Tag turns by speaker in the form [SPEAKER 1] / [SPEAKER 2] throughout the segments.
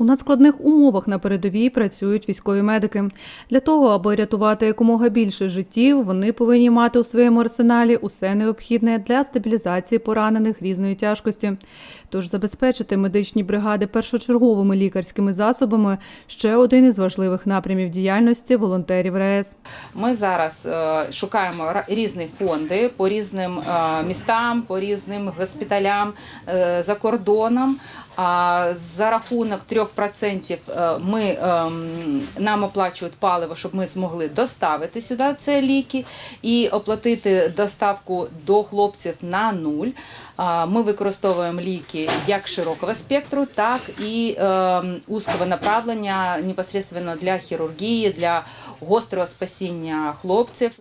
[SPEAKER 1] У надскладних умовах на передовій працюють військові медики. Для того, аби рятувати якомога більше життів, вони повинні мати у своєму арсеналі усе необхідне для стабілізації поранених різної тяжкості. Тож забезпечити медичні бригади першочерговими лікарськими засобами ще один із важливих напрямів діяльності волонтерів РЕС.
[SPEAKER 2] Ми зараз е, шукаємо різні фонди по різним е, містам, по різним госпіталям е, за кордоном. За рахунок трьох. 40% е, ми, ем, нам оплачують паливо, щоб ми змогли доставити сюди це ліки і оплатити доставку до хлопців на нуль. Ми використовуємо ліки як широкого спектру, так і ем, узкого направлення непосредственно для хірургії, для гострого спасіння хлопців.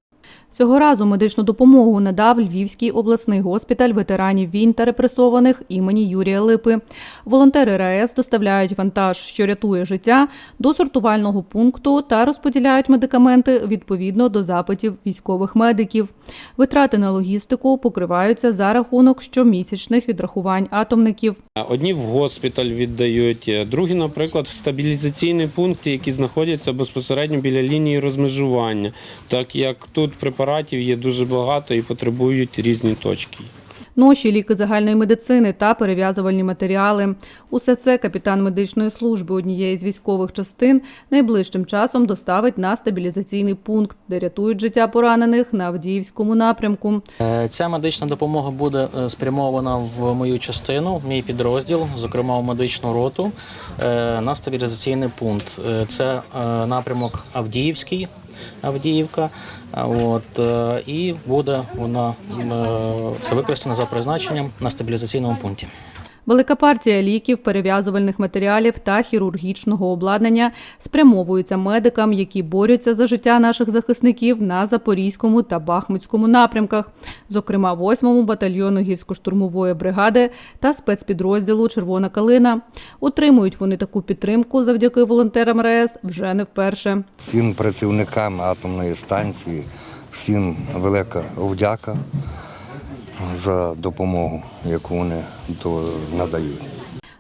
[SPEAKER 1] Цього разу медичну допомогу надав Львівський обласний госпіталь ветеранів війн та репресованих імені Юрія Липи. Волонтери РАЕС доставляють вантаж, що рятує життя, до сортувального пункту та розподіляють медикаменти відповідно до запитів військових медиків. Витрати на логістику покриваються за рахунок щомісячних відрахувань атомників.
[SPEAKER 3] Одні в госпіталь віддають, другі, наприклад, в стабілізаційні пункти, які знаходяться безпосередньо біля лінії розмежування, так як тут препаратів є дуже багато і потребують різні точки.
[SPEAKER 1] Ноші, ліки загальної медицини та перев'язувальні матеріали. Усе це капітан медичної служби однієї з військових частин найближчим часом доставить на стабілізаційний пункт, де рятують життя поранених на Авдіївському напрямку.
[SPEAKER 4] Е, Ця медична допомога буде е, спрямована в мою частину, в мій підрозділ, зокрема в медичну роту, е, на стабілізаційний пункт. Це напрямок Авдіївський, Авдіївка. От, е, і буде вона е, це використано за призначенням на стабілізаційному пункті.
[SPEAKER 1] Велика партія ліків, перев'язувальних матеріалів та хірургічного обладнання спрямовуються медикам, які борються за життя наших захисників на Запорізькому та Бахмутському напрямках, зокрема 8-му батальйону гірсько-штурмової бригади та спецпідрозділу Червона калина. Отримують вони таку підтримку завдяки волонтерам РЕС вже не вперше.
[SPEAKER 5] всім працівникам атомної станції, всім велика вдяка за допомогу, яку вони до- надають.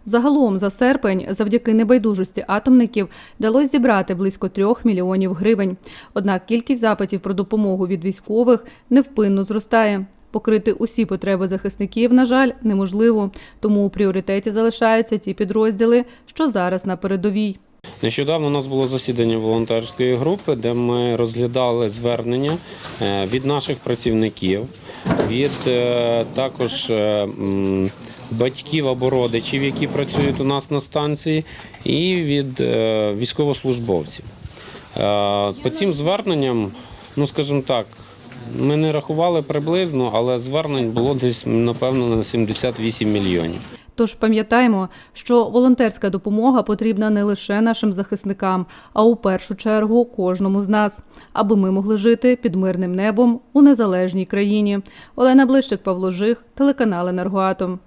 [SPEAKER 1] Загалом за серпень, завдяки небайдужості атомників, вдалося зібрати близько трьох мільйонів гривень. Однак кількість запитів про допомогу від військових невпинно зростає. Покрити усі потреби захисників, на жаль, неможливо, тому у пріоритеті залишаються ті підрозділи, що зараз на передовій.
[SPEAKER 3] Нещодавно у нас було засідання волонтерської групи, де ми розглядали звернення е, від наших працівників, від е, також е, батьків або родичів, які працюють у нас на станції, і від е, військовослужбовців. По цим зверненням, ну скажімо так, ми не рахували приблизно, але звернень було десь напевно на 78 мільйонів.
[SPEAKER 1] Тож пам'ятаємо, що волонтерська допомога потрібна не лише нашим захисникам, а у першу чергу кожному з нас, аби ми могли жити під мирним небом у незалежній країні. Олена Блищик, Павло Жих, телеканал Енергоатом.